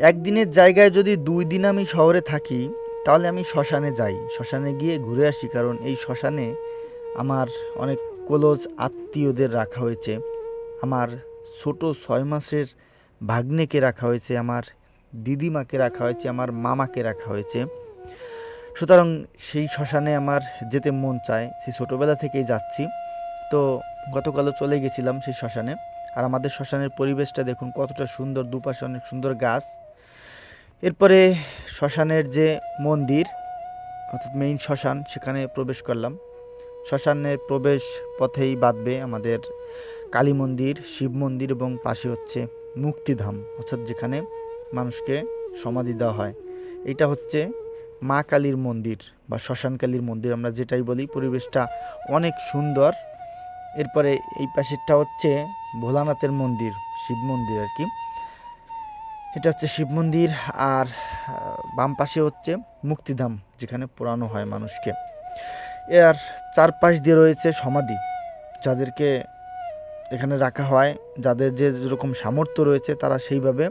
একদিনের জায়গায় যদি দুই দিন আমি শহরে থাকি, তাহলে আমি শ্মশানে যাই। শ্মশানে গিয়ে ঘুরে আসি, কারণ এই শ্মশানে আমার অনেক ক্লোজ আত্মীয়দের রাখা হয়েছে। আমার ছোট ছয় মাসের ভাগ্নেকে রাখা হয়েছে, আমার দিদিমাকে রাখা হয়েছে, আমার মামাকে রাখা হয়েছে। সুতরাং সেই শ্মশানে আমার যেতে মন চায়, সেই ছোটোবেলা থেকেই যাচ্ছি। তো গতকালও চলে গেছিলাম সেই শ্মশানে। আর আমাদের শ্মশানের পরিবেশটা দেখুন কতটা সুন্দর, দুপাশে অনেক সুন্দর গাছ। এরপরে শ্মশানের যে মন্দির, অর্থাৎ মেইন শ্মশান, সেখানে প্রবেশ করলাম। শ্মশানের প্রবেশ পথেই বাঁধবে আমাদের কালী মন্দির, শিব মন্দির এবং পাশে হচ্ছে মুক্তিধাম, অর্থাৎ যেখানে মানুষকে সমাধি দেওয়া হয়। এটা হচ্ছে মা কালীর মন্দির বা শ্মশান কালীর মন্দির আমরা যেটাই বলি। পরিবেশটা অনেক সুন্দর এরপরে এই পাশেরটা হচ্ছে ভোলানাথের মন্দির, শিব মন্দির আর কি। এটা হচ্ছে শিব মন্দির আর বাম পাশে হচ্ছে মুক্তিধাম, যেখানে পোড়ানো হয় মানুষকে। এর চারপাশ দিয়ে রয়েছে সমাধি, যাদেরকে এখানে রাখা হয়, যাদের যে যেরকম সামর্থ্য রয়েছে তারা সেইভাবে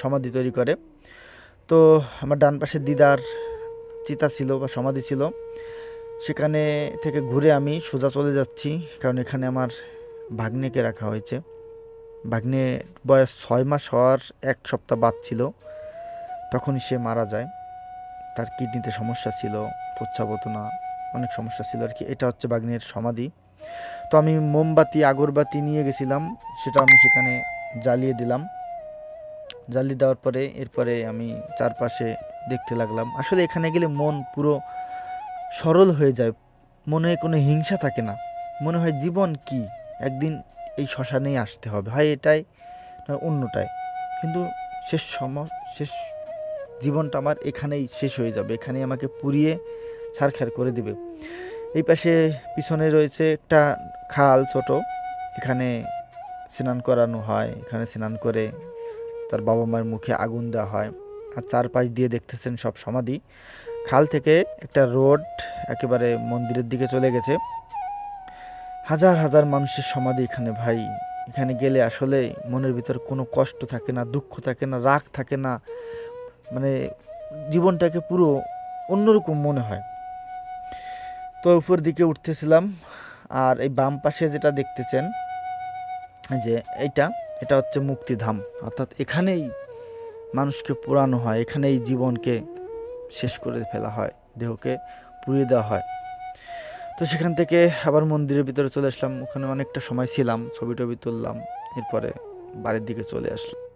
সমাধি তৈরি করে। তো আমার ডান পাশে দিদার চিতা ছিল বা সমাধি ছিল। সেখানে থেকে ঘুরে আমি সোজা চলে যাচ্ছি, কারণ এখানে আমার ভাগ্নেকে রাখা হয়েছে। ভাগ্নে বয়স ছয় মাস হওয়ার এক সপ্তাহ বাদ ছিল, তখনই সে মারা যায়। তার কিডনিতে সমস্যা ছিল প্রচ্ছাবতনা অনেক সমস্যা ছিল আর কি। এটা হচ্ছে বাগ্নের সমাধি। তো আমি মোমবাতি, আগরবাতি নিয়ে গেছিলাম, সেটা আমি সেখানে জ্বালিয়ে দিলাম। জ্বালিয়ে দেওয়ার পরে, এরপরে আমি চারপাশে দেখতে লাগলাম। আসলে এখানে গেলে মন পুরো সরল হয়ে যায়, মনে কোনো হিংসা থাকে না। মনে হয় জীবন কি? একদিন এই শ্মশানেই আসতে হবে। হয় এটাই নয় অন্যটাই। কিন্তু শেষ সম, শেষ জীবনটা আমার এখানেই শেষ হয়ে যাবে। এখানেই আমাকে পুড়িয়ে ছারখার করে দিবে। এই পাশে পিছনে রয়েছে একটা খাল ছোট। এখানে স্নান করানো হয়। এখানে স্নান করে তার বাবা মায়ের মুখে আগুন দেওয়া হয়। আর চারপাশ দিয়ে দেখতেছেন সব সমাধি। খাল থেকে একটা রোড একেবারে মন্দিরের দিকে চলে গেছে। হাজার হাজার মানুষের সমাধি এখানে ভাই। এখানে গেলে আসলে মনের ভিতর কোনো কষ্ট থাকে না, দুঃখ থাকে না, রাগ থাকে না। মানে জীবনটাকে পুরো অন্যরকম মনে হয়। তো উপর দিকে উঠতেছিলাম আর এই বাম পাশে যেটা দেখতেছেন যে এইটা, এটা হচ্ছে মুক্তিধাম। অর্থাৎ এখানেই মানুষকে পোড়ানো হয়, এখানেই জীবনকে শেষ করে ফেলা হয়, দেহকে পুড়িয়ে দেওয়া হয়। তো সেখান থেকে আবার মন্দিরের ভিতরে চলে আসলাম। ওখানে অনেকটা সময় ছিলাম, ছবি টবি তুললাম, এরপরে বাড়ির দিকে চলে আসলাম।